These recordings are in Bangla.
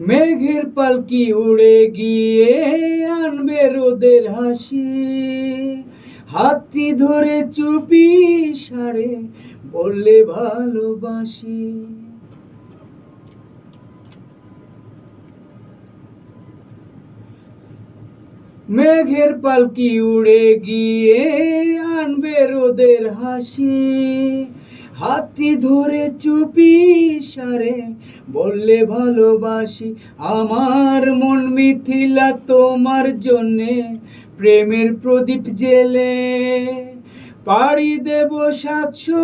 মেঘের পালকি উড়ে গিয়ে আনবে রোদের হাসি। হাতটি ধরে চুপি সারে বললে ভালোবাসি। মেঘের পালকি উড়ে গিয়ে আনবে রোদের হাসি। হাতি ধরে চুপি সারে, বললে, ভালোবাসি, আমার মন মিথিলা তোমার জন্যে, প্রেমের প্রদীপ জেলে। পাড়ি দেব সাতশো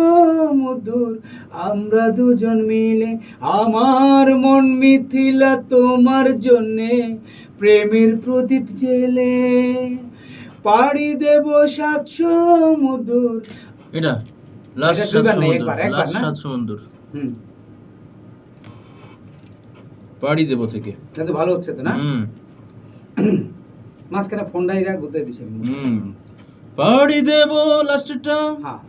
মধুর। আমরা দুজন মিলে আমার মন মিথিলা তোমার জন্যে প্রেমের প্রদীপ জেলে। পাড়ি দেব সাতশো মধুর। এটা লাস্ট সাত সমুদ্র হুম। পাড়ি দেবো থেকে। ভালো হচ্ছে তো না? হুম। মাঝখানে ফোনটাই গুতে দিছে। হুম। পাড়ি দেবো লাস্টেরটা হ্যাঁ।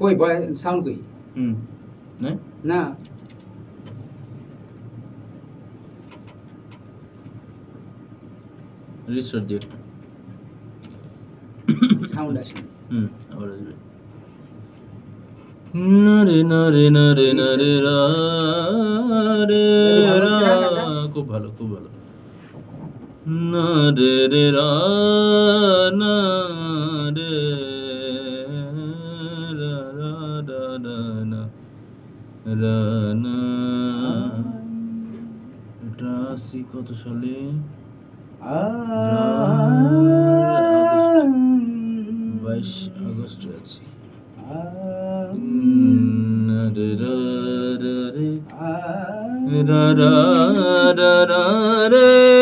কই বয় সাউন্ড কই? হুম না না। রিস্টার্ট দিয়ে সাউন্ড আসে হুম আবার আসবে। নরে নরে নরে নরে রা রে রা। খুব ভালো খুব ভালো। না রে রে রা না রে রা রা রা রা না রা না। এটা আসি কত সালে? বাইশ আগস্ট আছি। না রে রা রা। রে রা রা রা রা রে।